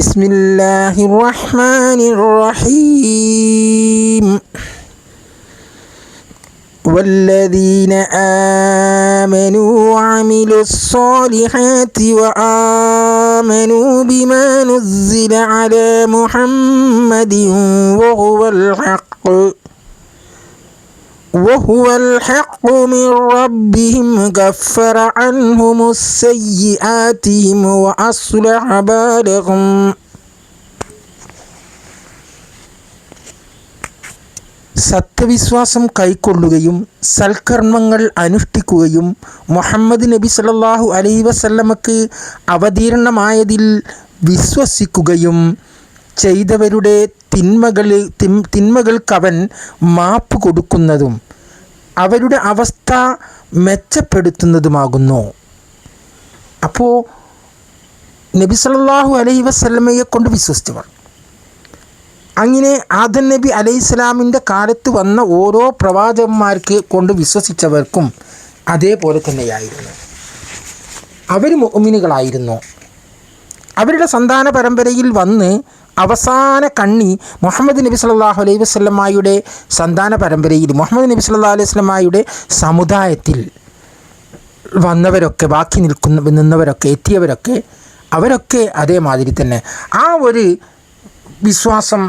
بسم الله الرحمن الرحيم. والذين آمنوا وعملوا الصالحات وآمنوا بما نزل على محمد وهو الحق. وهو الحق من ربهم كفر عنهم السيئاتهم وأصلح بالهم സത്യവിശ്വാസം കൈക്കൊള്ളുകയും സൽക്കർമ്മങ്ങൾ അനുഷ്ഠിക്കുകയും മുഹമ്മദ് നബി സല്ലല്ലാഹു അലൈഹി വസല്ലമക്ക് അവതീർണമായതിൽ വിശ്വസിക്കുകയും ചെയ്തവരുടെ തിന്മകൾ തിന്മകൾക്കവൻ മാപ്പ് കൊടുക്കുന്നതും അവരുടെ അവസ്ഥ മെച്ചപ്പെടുത്തുന്നതുമാകുന്നു. അപ്പോൾ നബി സല്ലല്ലാഹു അലൈഹി വസ്ലമയെ കൊണ്ട് വിശ്വസിച്ചവർ. അങ്ങനെ ആദൻ നബി അലൈഹി സ്വലാമിന്റെ കാലത്ത് വന്ന ഓരോ പ്രവാചകന്മാർക്ക് കൊണ്ട് വിശ്വസിച്ചവർക്കും അതേപോലെ തന്നെയായിരുന്നു. അവർ മുഅ്മിനുകളായിരുന്നു. അവരുടെ സന്താന പരമ്പരയിൽ വന്ന് അവസാന കണ്ണി മുഹമ്മദ് നബി സല്ലല്ലാഹു അലൈഹി വസ്ലമായുടെ സന്താന പരമ്പരയിൽ മുഹമ്മദ് നബി സല്ലല്ലാഹു അലൈഹി വസ്ലമായുടെ സമുദായത്തിൽ വന്നവരൊക്കെ ബാക്കി നിൽക്കുന്ന നിന്നവരൊക്കെ എത്തിയവരൊക്കെ അവരൊക്കെ അതേമാതിരി തന്നെ. ആ ഒരു വിശ്വാസം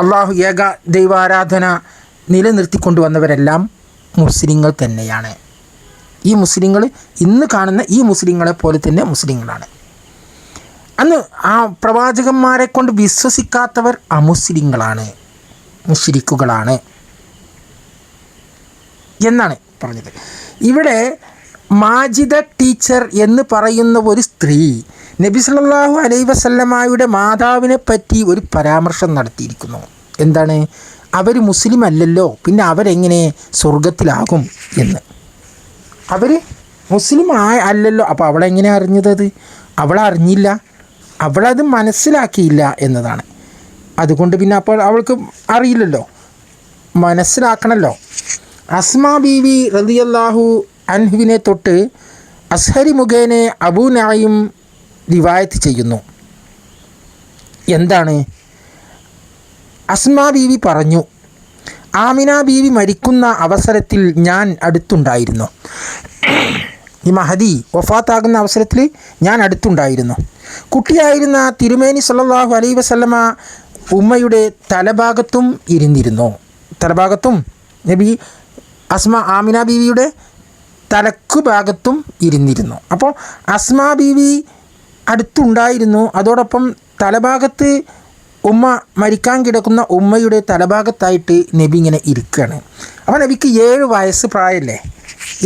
അള്ളാഹു ഏക ദൈവാരാധന നിലനിർത്തിക്കൊണ്ടു വന്നവരെല്ലാം മുസ്ലിങ്ങൾ തന്നെയാണ്. ഈ മുസ്ലിങ്ങൾ ഇന്ന് കാണുന്ന ഈ മുസ്ലിങ്ങളെ പോലെ തന്നെ മുസ്ലിങ്ങളാണ്. അന്ന് ആ പ്രവാചകന്മാരെ കൊണ്ട് വിശ്വസിക്കാത്തവർ അമുസ്ലിങ്ങളാണ് മുസ്ലിക്കുകളാണ് എന്നാണ് പറഞ്ഞത്. ഇവിടെ മാജിദ ടീച്ചർ എന്ന് പറയുന്ന ഒരു സ്ത്രീ നബി സല്ലാഹു അലൈ വസല്ലമായുടെ മാതാവിനെ പറ്റി ഒരു പരാമർശം നടത്തിയിരിക്കുന്നു. എന്താണ്? അവർ മുസ്ലിം അല്ലല്ലോ പിന്നെ അവരെങ്ങനെ സ്വർഗത്തിലാകും എന്ന്. അവർ മുസ്ലിം ആയ അല്ലല്ലോ അപ്പോൾ അവളെങ്ങനെ അറിഞ്ഞത് അത്? അറിഞ്ഞില്ല അവളത് മനസ്സിലാക്കിയില്ല എന്നതാണ്. അതുകൊണ്ട് പിന്നെ അപ്പോൾ അവൾക്ക് അറിയില്ലല്ലോ. മനസ്സിലാക്കണമല്ലോ അസ്മാ ബീവി റളിയല്ലാഹു അൻഹുവിനെ തൊട്ട് അസ്ഹരി മുഖേനെ അബൂ നായും റിവായത്ത് ചെയ്യുന്നു. എന്താണ്? അസ്മാ ബീവി പറഞ്ഞു ആമിന ബീവി മരിക്കുന്ന അവസരത്തിൽ ഞാൻ അടുത്തുണ്ടായിരുന്നു. ഈ മഹദി വഫാത്താകുന്ന അവസരത്തിൽ ഞാൻ അടുത്തുണ്ടായിരുന്നു. കുട്ടിയായിരുന്ന തിരുമേനി സല്ലാഹു അലൈ വസല്ലമ ഉമ്മയുടെ തലഭാഗത്തും ഇരുന്നിരുന്നു. തലഭാഗത്തും നബി അസ്മ ആമിന ബീവിയുടെ തലക്കു ഭാഗത്തും ഇരുന്നിരുന്നു. അപ്പോൾ അസ്മ ബീവി അടുത്തുണ്ടായിരുന്നു. അതോടൊപ്പം തലഭാഗത്ത് ഉമ്മ മരിക്കാൻ കിടക്കുന്ന ഉമ്മയുടെ തലഭാഗത്തായിട്ട് നബി ഇങ്ങനെ ഇരിക്കുകയാണ്. അപ്പോൾ നബിക്ക് ഏഴ് വയസ്സ് പ്രായമല്ലേ?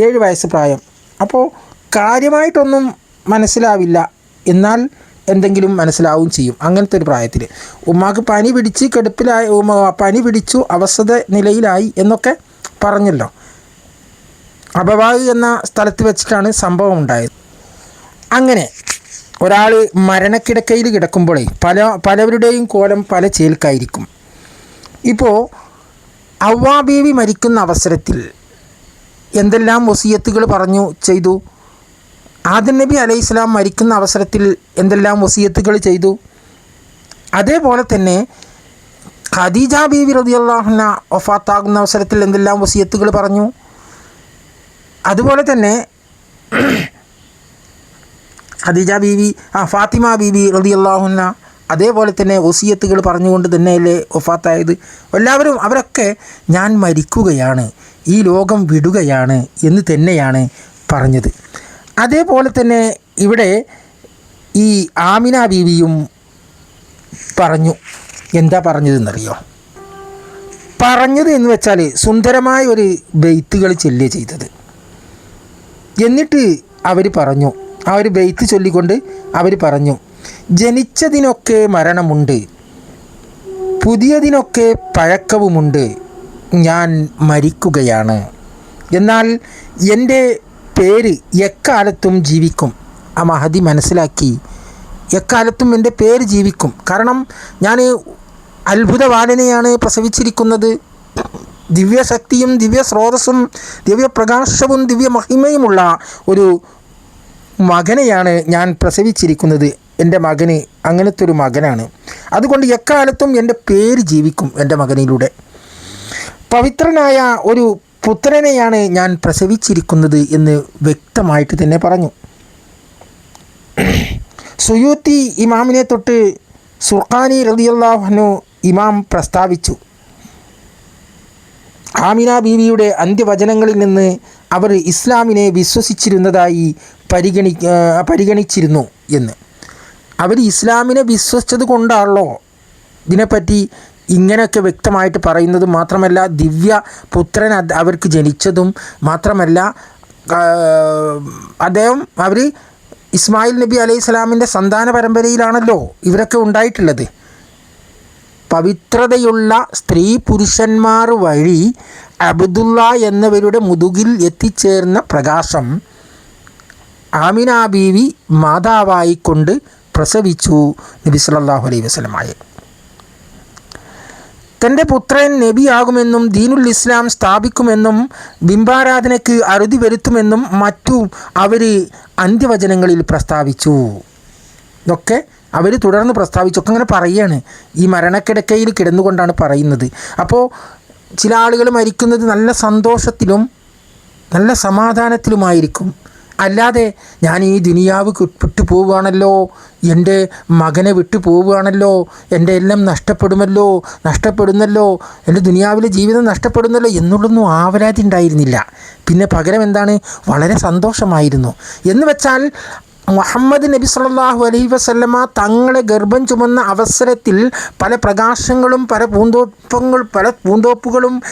ഏഴ് വയസ്സ് പ്രായം. അപ്പോൾ കാര്യമായിട്ടൊന്നും മനസ്സിലാവില്ല. എന്നാൽ എന്തെങ്കിലും മനസ്സിലാവും ചെയ്യും. അങ്ങനത്തെ ഒരു പ്രായത്തിൽ ഉമ്മാക്ക് പനി പിടിച്ച് കെടുപ്പിലായി പനി പിടിച്ചു അവസ്ഥ നിലയിലായി എന്നൊക്കെ പറഞ്ഞല്ലോ. അപവാഹി എന്ന സ്ഥലത്ത് വെച്ചിട്ടാണ് സംഭവം ഉണ്ടായത്. അങ്ങനെ ഒരാൾ മരണക്കിടക്കയിൽ കിടക്കുമ്പോഴേ പല പലവരുടെയും കോലം പല ചേൽക്കായിരിക്കും. ഇപ്പോൾ അവ്വാബീവി മരിക്കുന്ന അവസരത്തിൽ എന്തെല്ലാം വസീയത്തുകൾ പറഞ്ഞു ചെയ്തു? ആദൻ നബി അലൈഹി ഇസ്ലാം മരിക്കുന്ന അവസരത്തിൽ എന്തെല്ലാം വസീയത്തുകൾ ചെയ്തു? അതേപോലെ തന്നെ ഖദീജ ബീവി റളിയല്ലാഹുന ഒഫാത്താകുന്ന അവസരത്തിൽ എന്തെല്ലാം വസീയത്തുകൾ പറഞ്ഞു? അതുപോലെ തന്നെ ഖദീജ ബീവി ആ ഫാത്തിമ ബീവി റളിയല്ലാഹുന അതേപോലെ തന്നെ വസീയത്തുകൾ പറഞ്ഞുകൊണ്ട് തന്നെയല്ലേ ഒഫാത്തായത് എല്ലാവരും അവരൊക്കെ ഞാൻ മരിക്കുകയാണ്. ഈ ലോകം വിടുകയാണ് എന്ന് തന്നെയാണ് പറഞ്ഞത്. അതേപോലെ തന്നെ ഇവിടെ ഈ ആമിന ബീവിയും പറഞ്ഞു. എന്താ പറഞ്ഞതെന്നറിയോ? പറഞ്ഞത് എന്ന് വെച്ചാൽ സുന്ദരമായ ഒരു ബെയ്ത്തുകൾ ചൊല്ലുക ചെയ്തത്. എന്നിട്ട് അവർ പറഞ്ഞു. ആ ഒരു ബെയ്ത്ത് ചൊല്ലിക്കൊണ്ട് അവർ പറഞ്ഞു ജനിച്ചതിനൊക്കെ മരണമുണ്ട് പുതിയതിനൊക്കെ പഴക്കവുമുണ്ട് ഞാൻ മരിക്കുകയാണ്. എന്നാൽ എന്റെ പേര് എക്കാലത്തും ജീവിക്കും. ആ മഹതി മനസ്സിലാക്കി. എക്കാലത്തും എന്റെ പേര് ജീവിക്കും. കാരണം ഞാൻ അത്ഭുതവാലനെയാണ് പ്രസവിച്ചിരിക്കുന്നത്. ദിവ്യശക്തിയും ദിവ്യ സ്രോതസ്സും ദിവ്യപ്രകാശവും ദിവ്യ മഹിമയുമുള്ള ഒരു മകനെയാണ് ഞാൻ പ്രസവിച്ചിരിക്കുന്നത്. എന്റെ മകന് അങ്ങനത്തെ ഒരു മകനാണ്. അതുകൊണ്ട് എക്കാലത്തും എന്റെ പേര് ജീവിക്കും എന്റെ മകനിലൂടെ. പവിത്രനായ ഒരു പുത്രനെയാണ് ഞാൻ പ്രസവിച്ചിരിക്കുന്നത് എന്ന് വ്യക്തമായിട്ട് തന്നെ പറഞ്ഞു. സുയൂത്തി ഇമാമിനെ തൊട്ട് സുർഖാനി റളിയല്ലാഹു ഇമാം പ്രസ്താവിച്ചു. ആമിന ബീവിയുടെ അന്ത്യവചനങ്ങളിൽ നിന്ന് അവർ ഇസ്ലാമിനെ വിശ്വസിച്ചിരുന്നതായി പരിഗണി പരിഗണിച്ചിരുന്നു എന്ന്. അവർ ഇസ്ലാമിനെ വിശ്വസിച്ചത് കൊണ്ടാണല്ലോ ഇതിനെപ്പറ്റി ഇങ്ങനെയൊക്കെ വ്യക്തമായിട്ട് പറയുന്നത് മാത്രമല്ല ദിവ്യ പുത്രൻ അവർക്ക് ജനിച്ചതും മാത്രമല്ല അദ്ദേഹം അവർ ഇസ്മായിൽ നബി അലൈഹി സ്വലാമിന്റെ സന്താന പരമ്പരയിലാണല്ലോ ഇവരൊക്കെ ഉണ്ടായിട്ടുള്ളത്. പവിത്രതയുള്ള സ്ത്രീ പുരുഷന്മാർ വഴി അബ്ദുള്ള എന്നവരുടെ മുതുകിൽ എത്തിച്ചേർന്ന പ്രകാശം ആമിന ബീവി മാതാവായിക്കൊണ്ട് പ്രസവിച്ചു നബി സല്ലല്ലാഹു അലൈഹി വസല്ലമായ തന്റെ പുത്രൻ നബിയാകുമെന്നും ദീനുൽ ഇസ്ലാം സ്ഥാപിക്കുമെന്നും ബിംബാരാധനയ്ക്ക് അറുതി വരുത്തുമെന്നും മറ്റു അവർ അന്ത്യവചനങ്ങളിൽ പ്രസ്താവിച്ചു. ഇതൊക്കെ അവർ തുടർന്ന് പ്രസ്താവിച്ചൊക്കെ അങ്ങനെ പറയുകയാണ്. ഈ മരണക്കിടക്കയിൽ കിടന്നുകൊണ്ടാണ് പറയുന്നത്. അപ്പോൾ ചില ആളുകൾ മരിക്കുന്നത് നല്ല സന്തോഷത്തിലും നല്ല സമാധാനത്തിലുമായിരിക്കും. അല്ലാതെ ഞാൻ ഈ ദുനിയാവ് വിട്ടു പോവുകയാണല്ലോ എന്റെ മകനെ വിട്ടു പോവുകയാണല്ലോ എന്റെ എല്ലാം നഷ്ടപ്പെടുമല്ലോ നഷ്ടപ്പെടുന്നല്ലോ എന്റെ ദുനിയാവിലെ ജീവിതം നഷ്ടപ്പെടുന്നല്ലോ എന്നുള്ളൊന്നും ആവലാതി ഉണ്ടായിരുന്നില്ല. പിന്നെ പകരം എന്താണ്? വളരെ സന്തോഷമായിരുന്നു. എന്ന് വെച്ചാൽ മുഹമ്മദ് നബി സല്ലല്ലാഹു അലൈഹി വസല്ലമ തങ്ങളെ ഗർഭം ചുമന്ന അവസരത്തിൽ പല പ്രകാശങ്ങളും പല പൂന്തോപ്പങ്ങൾ പല പൂന്തോപ്പുകളും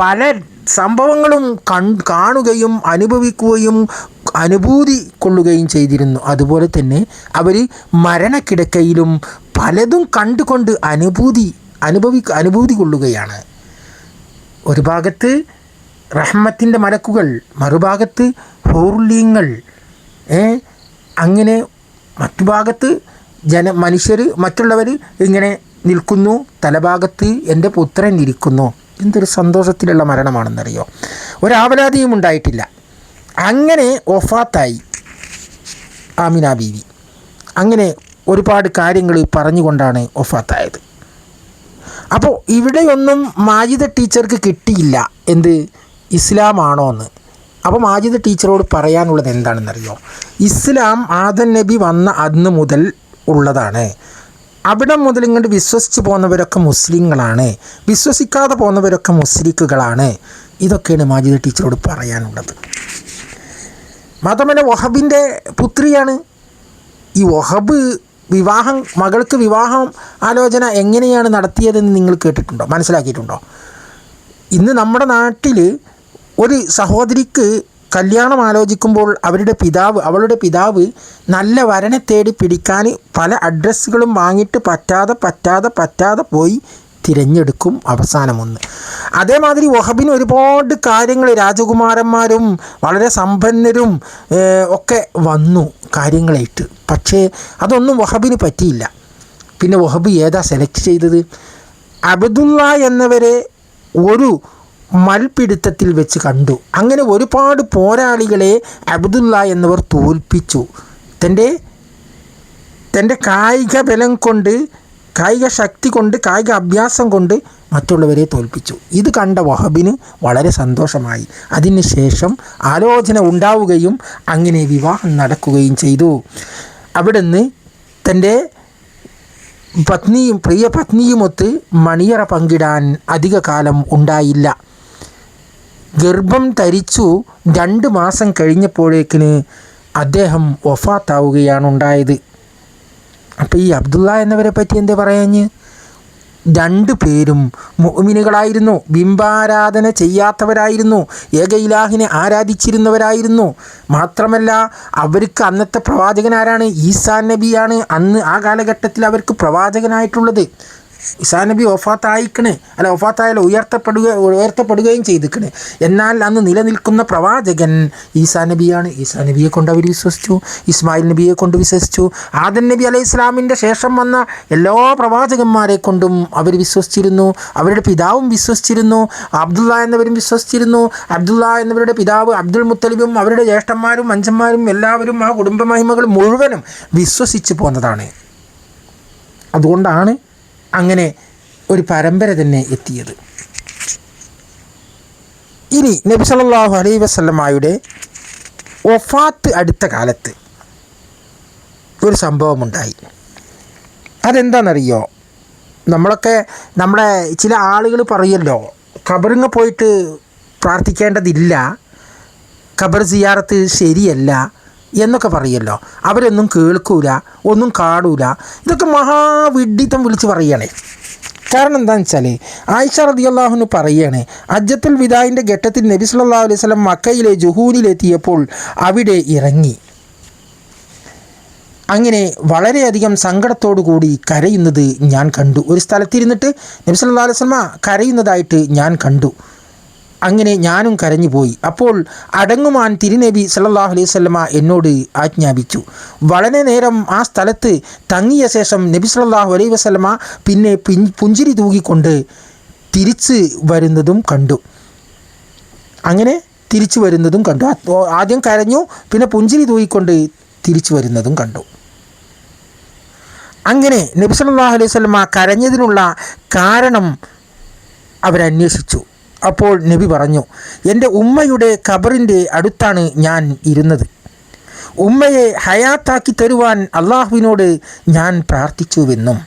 പല സംഭവങ്ങളും കൺ കാണുകയും അനുഭവിക്കുകയും അനുഭൂതി കൊള്ളുകയും ചെയ്തിരുന്നു. അതുപോലെ തന്നെ അവർ മരണക്കിടക്കയിലും പലതും കണ്ടുകൊണ്ട് അനുഭൂതി അനുഭവി അനുഭൂതി കൊള്ളുകയാണ്. ഒരു ഭാഗത്ത് റഹ്മത്തിന്റെ മലക്കുകൾ മറുഭാഗത്ത് ഹോർലിയങ്ങൾ അങ്ങനെ മറ്റു ഭാഗത്ത് ജന മനുഷ്യർ മറ്റുള്ളവർ ഇങ്ങനെ നിൽക്കുന്നു. തലഭാഗത്ത് എന്റെ പുത്രൻ ഇരിക്കുന്നു. എന്തൊരു സന്തോഷത്തിലുള്ള മരണമാണെന്നറിയോ? ഒരാവലാതിയും ഉണ്ടായിട്ടില്ല. അങ്ങനെ ഒഫാത്തായി ആമിന ബീവി. അങ്ങനെ ഒരുപാട് കാര്യങ്ങൾ പറഞ്ഞുകൊണ്ടാണ് ഒഫാത്തായത് അപ്പോൾ ഇവിടെയൊന്നും മാജിദ ടീച്ചർക്ക് കിട്ടിയില്ല എന്ത്? ഇസ്ലാമാണോ എന്ന് അപ്പോൾ മാജിദ് ടീച്ചറോട് പറയാനുള്ളത് എന്താണെന്നറിയോ? ഇസ്ലാം ആദൻ നബി വന്ന അന്ന് മുതൽ ഉള്ളതാണ്. അവിടെ മുതൽ ഇങ്ങോട്ട് വിശ്വസിച്ച് പോകുന്നവരൊക്കെ മുസ്ലിങ്ങളാണ്. വിശ്വസിക്കാതെ പോകുന്നവരൊക്കെ മുസ്ലിക്കുകളാണ്. ഇതൊക്കെയാണ് മാജിദ് ടീച്ചറോട് പറയാനുള്ളത്. മാത്രമല്ല വഹബിന്റെ പുത്രിയാണ്. ഈ വഹബ് വിവാഹം മകൾക്ക് വിവാഹം ആലോചന എങ്ങനെയാണ് നടത്തിയതെന്ന് നിങ്ങൾ കേട്ടിട്ടുണ്ടോ? മനസ്സിലാക്കിയിട്ടുണ്ടോ? ഇന്ന് നമ്മുടെ നാട്ടിൽ ഒരു സഹോദരിക്ക് കല്യാണം ആലോചിക്കുമ്പോൾ അവരുടെ പിതാവ് അവളുടെ പിതാവ് നല്ല വരനെ തേടി പിടിക്കാൻ പല അഡ്രസ്സുകളും വാങ്ങിയിട്ട് പറ്റാതെ പറ്റാതെ പറ്റാതെ പോയി തിരഞ്ഞെടുക്കും അവസാനമൊന്ന്. അതേമാതിരി വഹബിന് ഒരുപാട് കാര്യങ്ങൾ രാജകുമാരന്മാരും വളരെ സമ്പന്നരും ഒക്കെ വന്നു കാര്യങ്ങളായിട്ട്. പക്ഷേ അതൊന്നും വഹബിന് പറ്റിയില്ല. പിന്നെ വഹബ് ഏതാ സെലക്ട് ചെയ്തത്? അബ്ദുള്ള എന്നവരെ ഒരു മൽപിടുത്തത്തിൽ വെച്ച് കണ്ടു. അങ്ങനെ ഒരുപാട് പോരാളികളെ അബ്ദുല്ല എന്നിവർ തോൽപ്പിച്ചു. തന്റെ തന്റെ കായിക ബലം കൊണ്ട് കായിക ശക്തി കൊണ്ട് കായിക അഭ്യാസം കൊണ്ട് മറ്റുള്ളവരെ തോൽപ്പിച്ചു. ഇത് കണ്ട വഹബിന് വളരെ സന്തോഷമായി. അതിനുശേഷം ആലോചന ഉണ്ടാവുകയും അങ്ങനെ വിവാഹം നടക്കുകയും ചെയ്തു. അവിടുന്ന് തന്റെ പത്നിയും പ്രിയ പത്നിയുമൊത്ത് മണിയറ പങ്കിടാൻ അധിക കാലം ഉണ്ടായില്ല. ഗർഭം ധരിച്ചു രണ്ട് മാസം കഴിഞ്ഞപ്പോഴേക്കിന് അദ്ദേഹം വഫാത്താവുകയാണ് ഉണ്ടായത് അപ്പോൾ ഈ അബ്ദുള്ള എന്നവരെ പറ്റി എന്താ പറയാഞ്ഞ്? രണ്ടു പേരും മുഅ്മിനുകളായിരുന്നു. ബിംബാരാധന ചെയ്യാത്തവരായിരുന്നു. ഏക ഇലാഹിനെ ആരാധിച്ചിരുന്നവരായിരുന്നു. മാത്രമല്ല അവർക്ക് അന്നത്തെ പ്രവാചകൻ ആരാണ് ഈസാ നബിയാണ്. അന്ന് ആ കാലഘട്ടത്തിൽ അവർക്ക് പ്രവാചകനായിട്ടുള്ളത്. ഈസാ നബി ഒഫാത്തായിക്കണ് അല്ല ഒഫാത്തായാലും ഉയർത്തപ്പെടുക ഉയർത്തപ്പെടുകയും ചെയ്തിക്കണ്. എന്നാൽ അന്ന് നിലനിൽക്കുന്ന പ്രവാചകൻ ഈസാ നബിയാണ്. ഈസാ നബിയെ കൊണ്ട് അവർ വിശ്വസിച്ചു. ഇസ്മായിൽ നബിയെ കൊണ്ട് വിശ്വസിച്ചു. ആദൻ നബി അലൈഹി ഇസ്ലാമിന്റെ ശേഷം വന്ന എല്ലാ പ്രവാചകന്മാരെ കൊണ്ടും അവർ വിശ്വസിച്ചിരുന്നു. അവരുടെ പിതാവും വിശ്വസിച്ചിരുന്നു. അബ്ദുള്ള എന്നവരും വിശ്വസിച്ചിരുന്നു. അബ്ദുള്ള എന്നവരുടെ പിതാവ് അബ്ദുൽ മുത്തലിബും അവരുടെ ജ്യേഷ്ഠന്മാരും അഞ്ചന്മാരും എല്ലാവരും ആ കുടുംബ മഹിമകൾ മുഴുവനും വിശ്വസിച്ച് പോന്നതാണ്. അതുകൊണ്ടാണ് അങ്ങനെ ഒരു പരമ്പര തന്നെ എത്തിയത്. ഇനി നബി സല്ലല്ലാഹു അലൈ വസ്ലമായുടെ ഒഫാത്ത് അടുത്ത കാലത്ത് ഒരു സംഭവമുണ്ടായി. അതെന്താണെന്നറിയോ? നമ്മളൊക്കെ നമ്മുടെ ചില ആളുകൾ പറയല്ലോ ഖബറിങ്ങ പോയിട്ട് പ്രാർത്ഥിക്കേണ്ടതില്ല ഖബർ സിയാറത്ത് ശരിയല്ല എന്നൊക്കെ പറയുമല്ലോ അവരൊന്നും കേൾക്കൂല ഒന്നും കാണൂല. ഇതൊക്കെ മഹാവിഡിത്തം വിളിച്ച് പറയണേ. കാരണം എന്താണെന്ന് വെച്ചാൽ ആയിഷ റദിയല്ലാഹുന് പറയുകയാണ് അജ്ജത്തുൽ വിദായിന്റെ ഘട്ടത്തിൽ നബി സുല്ലാ അലൈഹി സ്വലം മക്കയിലെ ജുഹൂരിലെത്തിയപ്പോൾ അവിടെ ഇറങ്ങി. അങ്ങനെ വളരെയധികം സങ്കടത്തോടു കൂടി കരയുന്നത് ഞാൻ കണ്ടു. ഒരു സ്ഥലത്തിരുന്നിട്ട് നബി സല്ലല്ലാഹു അലൈഹി സ്വലമ കരയുന്നതായിട്ട് ഞാൻ കണ്ടു. അങ്ങനെ ഞാനും കരഞ്ഞുപോയി അപ്പോൾ അടങ്ങുമാൻ തിരുനബി സല്ലാഹു അലൈഹി വസല്ലമ എന്നോട് ആജ്ഞാപിച്ചു. വളരെ നേരം ആ സ്ഥലത്ത് തങ്ങിയ ശേഷം നബി സല്ലല്ലാഹു അലൈഹി വസല്ലമ പിന്നെ പുഞ്ചിരി തൂകിക്കൊണ്ട് തിരിച്ച് വരുന്നതും കണ്ടു. അങ്ങനെ തിരിച്ചു വരുന്നതും കണ്ടു. ആദ്യം കരഞ്ഞു പിന്നെ പുഞ്ചിരി തൂകിക്കൊണ്ട് തിരിച്ചു വരുന്നതും കണ്ടു. അങ്ങനെ നബി സല്ലല്ലാഹു അലൈഹി വസല്ലമ കരഞ്ഞതിനുള്ള കാരണം അവരന്വേഷിച്ചു. അപ്പോൾ നബി പറഞ്ഞു എന്റെ ഉമ്മയുടെ ഖബറിന്റെ അടുത്താണ് ഞാൻ ഇരുന്നത്. ഉമ്മയെ ഹയാത്താക്കി തരുവാൻ അള്ളാഹുവിനോട് ഞാൻ പ്രാർത്ഥിച്ചുവെന്നും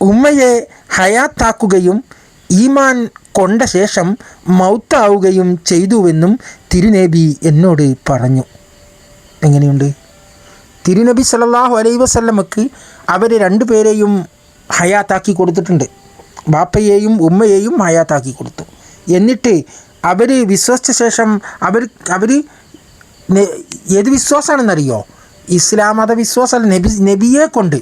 ഉമ്മയെ ഹയാത്താക്കുകയും ഈമാൻ കൊണ്ട ശേഷം മൗത്താവുകയും ചെയ്തുവെന്നും തിരുനബി എന്നോട് പറഞ്ഞു. എങ്ങനെയുണ്ട്? തിരുനബി സല്ലല്ലാഹു അലൈ വസല്ലമക്ക് അവർ രണ്ടുപേരെയും ഹയാത്താക്കി കൊടുത്തിട്ടുണ്ട്. ബാപ്പയെയും ഉമ്മയെയും ഹയാത്താക്കി കൊടുത്തു. എന്നിട്ട് അവർ വിശ്വസിച്ച ശേഷം അവർ അവർ ഏത് വിശ്വാസമാണെന്നറിയോ? ഇസ്ലാം മത നബി നബിയെ കൊണ്ട്.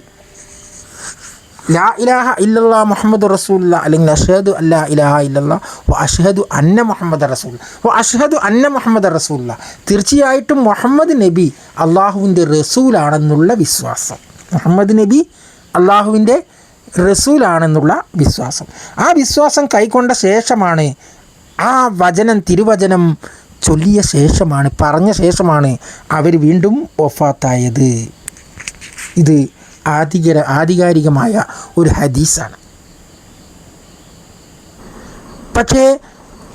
ലാ ഇലാഹ ഇല്ലല്ലാ മുഹമ്മദ് റസൂല്ല അല്ലെങ്കിൽ അഷഹദു അല്ലാ ഇലാഹ ഇല്ലല്ലാ വ അഷഹദു അന്ന മുഹമ്മദ് റസൂൽ വ അഷഹദു അന്ന മുഹമ്മദ് റസൂല്ല തീർച്ചയായിട്ടും മുഹമ്മദ് നബി അള്ളാഹുവിന്റെ റസൂലാണെന്നുള്ള വിശ്വാസം. മുഹമ്മദ് നബി അള്ളാഹുവിന്റെ റസൂലാണെന്നുള്ള വിശ്വാസം. ആ വിശ്വാസം കൈക്കൊണ്ട ശേഷമാണ് ആ വചനം തിരുവചനം ചൊല്ലിയ ശേഷമാണ് പറഞ്ഞ ശേഷമാണ് അവർ വീണ്ടും ഒഫാത്തായത് ഇത് ആധികര ആധികാരികമായ ഒരു ഹദീസാണ്. പക്ഷേ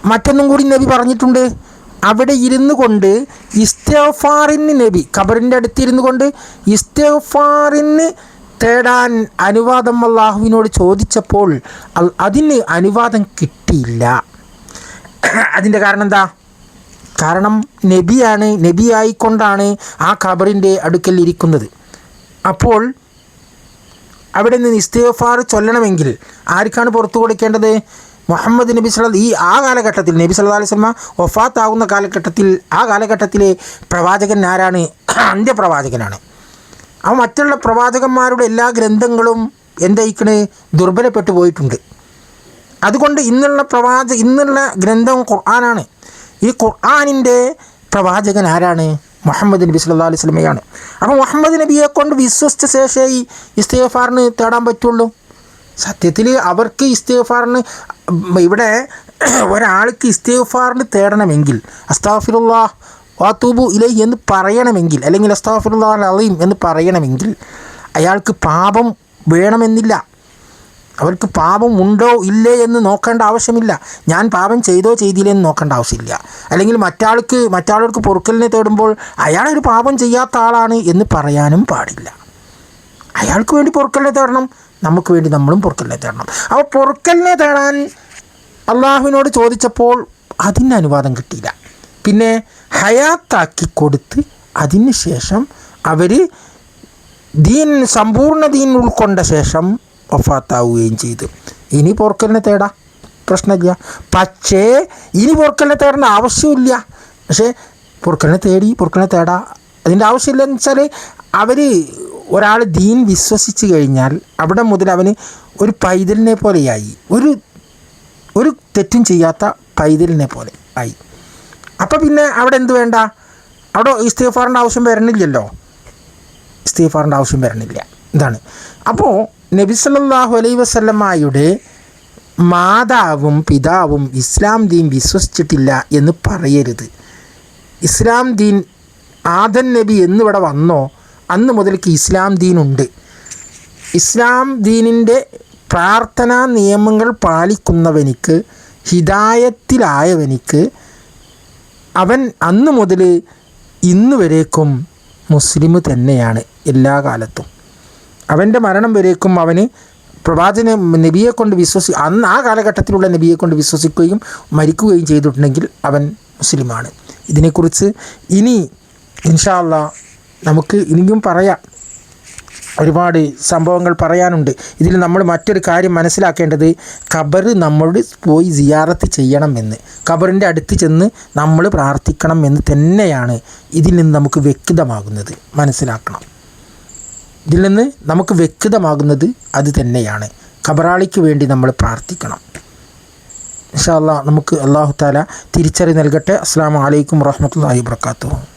മറ്റൊന്നും കൂടി നബി പറഞ്ഞിട്ടുണ്ട്. അവിടെ ഇരുന്നു കൊണ്ട് ഇസ്തഫാറിന് നബി ഖബറിന്റെ അടുത്തിരുന്നു കൊണ്ട് ഇസ്തഫാറിന് തേടാൻ അനുവാദം അള്ളാഹുവിനോട് ചോദിച്ചപ്പോൾ അതിന് അനുവാദം കിട്ടിയില്ല. അതിന്റെ കാരണം എന്താ? കാരണം നബിയാണ് നബിയായിക്കൊണ്ടാണ് ആ ഖബറിന്റെ അടുക്കൽ ഇരിക്കുന്നത്. അപ്പോൾ അവിടെ നിന്ന് ഇസ്തീഫാർ ചൊല്ലണമെങ്കിൽ ആർക്കാണ് പുറത്തു കൊടുക്കേണ്ടത്? മുഹമ്മദ് നബി സല ഈ ആ കാലഘട്ടത്തിൽ നബി സല്ലാ അലൈഹി സ്വലമ വഫാത്താവുന്ന കാലഘട്ടത്തിൽ ആ കാലഘട്ടത്തിലെ പ്രവാചകൻ ആരാണ്? അന്ത്യപ്രവാചകനാണ്. ആ മറ്റുള്ള പ്രവാചകന്മാരുടെ എല്ലാ ഗ്രന്ഥങ്ങളും എന്തായിക്കണ്? ദുർബലപ്പെട്ടു പോയിട്ടുണ്ട്. അതുകൊണ്ട് ഇന്നുള്ള പ്രവാച ഇന്നുള്ള ഗ്രന്ഥം ഖുർആനാണ്. ഈ ഖുർആാനിന്റെ പ്രവാചകൻ ആരാണ്? മുഹമ്മദ് നബി സല്ലാ അലൈഹി സ്വലമയാണ് അപ്പോൾ മുഹമ്മദ് നബിയെ കൊണ്ട് വിശ്വസിച്ച ശേഷമേ ഈ ഇസ്തേഫാറിന് തേടാൻ പറ്റുള്ളൂ. സത്യത്തിൽ അവർക്ക് ഇസ്തേഫാറിന് ഇവിടെ ഒരാൾക്ക് ഇസ്തേഫാറിന് തേടണമെങ്കിൽ അസ്താഫിറുല്ലാ വാത്തൂബു ഇലൈ എന്ന് പറയണമെങ്കിൽ അല്ലെങ്കിൽ അസ്താഫിറുല്ലാ അലീം എന്ന് പറയണമെങ്കിൽ അയാൾക്ക് പാപം വേണമെന്നില്ല. അവർക്ക് പാപം ഉണ്ടോ ഇല്ലേ എന്ന് നോക്കേണ്ട ആവശ്യമില്ല. ഞാൻ പാപം ചെയ്തോ ചെയ്തില്ലേ എന്ന് നോക്കേണ്ട ആവശ്യമില്ല. അല്ലെങ്കിൽ മറ്റാൾക്ക് മറ്റാളുകൾക്ക് പൊറുക്കലിനെ തേടുമ്പോൾ അയാളൊരു പാപം ചെയ്യാത്ത ആളാണ് എന്ന് പറയാനും പാടില്ല. അയാൾക്ക് വേണ്ടി പൊറുക്കലിനെ തേടണം നമുക്ക് വേണ്ടി നമ്മളും പൊറുക്കലിനെ തേടണം. അപ്പോൾ പൊറുക്കലിനെ തേടാൻ അള്ളാഹുവിനോട് ചോദിച്ചപ്പോൾ അതിന് അനുവാദം കിട്ടിയില്ല. പിന്നെ ഹയാത്താക്കി കൊടുത്ത് അതിന് ശേഷം അവർ ദീൻ സമ്പൂർണ ദീൻ ഉൾക്കൊണ്ട ശേഷം വഫാത്താവുകയും ചെയ്തു. ഇനി പോർക്കലിനെ തേടാ. പ്രശ്നമില്ല പക്ഷേ ഇനി പൊറുക്കലിനെ തേടേണ്ട ആവശ്യമില്ല. പക്ഷേ പൊറുക്കലിനെ തേടി പൊറുക്കലിനെ തേടാ. അതിന്റെ ആവശ്യമില്ലെന്ന് വെച്ചാൽ അവർ ഒരാൾ ദീൻ വിശ്വസിച്ച് കഴിഞ്ഞാൽ അവിടെ മുതൽ അവന് ഒരു പൈതലിനെ പോലെയായി. ഒരു ഒരു തെറ്റും ചെയ്യാത്ത പൈതലിനെ പോലെ ആയി. അപ്പോൾ പിന്നെ അവിടെ എന്ത് വേണ്ട? അവിടെ ഇസ്തീഫാറിന്റെ ആവശ്യം വരണില്ലല്ലോ. ഇസ്തീഫാറിന്റെ ആവശ്യം വരണില്ല. ഇതാണ്. അപ്പോൾ നബി സല്ലാഹു അലൈ വസല്ലമ്മയുടെ മാതാവും പിതാവും ഇസ്ലാം ദീൻ വിശ്വസിച്ചിട്ടില്ല എന്ന് പറയരുത്. ഇസ്ലാം ദീൻ ആദൻ നബി എന്നിവിടെ വന്നോ? അന്ന് മുതൽക്ക് ഇസ്ലാം ദീനുണ്ട് ഇസ്ലാം ദീനിന്റെ പ്രാർത്ഥനാ നിയമങ്ങൾ പാലിക്കുന്നവനിക്ക് ഹിദായത്തിലായവനിക്ക് അവൻ അന്ന് മുതൽ ഇന്ന് വരേക്കും മുസ്ലിം തന്നെയാണ് എല്ലാ കാലത്തും. അവന്റെ മരണം വരേക്കും അവന് പ്രവാചന നബിയെ കൊണ്ട് വിശ്വസി അന്ന് ആ കാലഘട്ടത്തിലുള്ള നബിയെ കൊണ്ട് വിശ്വസിക്കുകയും മരിക്കുകയും ചെയ്തിട്ടുണ്ടെങ്കിൽ അവൻ മുസ്ലിമാണ്. ഇതിനെക്കുറിച്ച് ഇനി ഇൻഷാല്ല നമുക്ക് ഇനിയും പറയാം. ഒരുപാട് സംഭവങ്ങൾ പറയാനുണ്ട്. ഇതിൽ നമ്മൾ മറ്റൊരു കാര്യം മനസ്സിലാക്കേണ്ടത് ഖബർ നമ്മളോട് പോയി സിയാറത്ത് ചെയ്യണം എന്ന് ഖബറിന്റെ അടുത്ത് ചെന്ന് നമ്മൾ പ്രാർത്ഥിക്കണം എന്ന് തന്നെയാണ് ഇതിൽ നിന്ന് നമുക്ക് വ്യക്തമാകുന്നത്. മനസ്സിലാക്കണം. ഇതിൽ നിന്ന് നമുക്ക് വ്യക്തമാകുന്നത് അത് തന്നെയാണ്. ഖബറാളിക്ക് വേണ്ടി നമ്മൾ പ്രാർത്ഥിക്കണം. ഇൻഷാ അല്ലാ നമുക്ക് അള്ളാഹു താല തിരിച്ചറി നൽകട്ടെ. അസ്സാം വലൈക്കും വാഹമത്തല്ലാഹി വാത്തു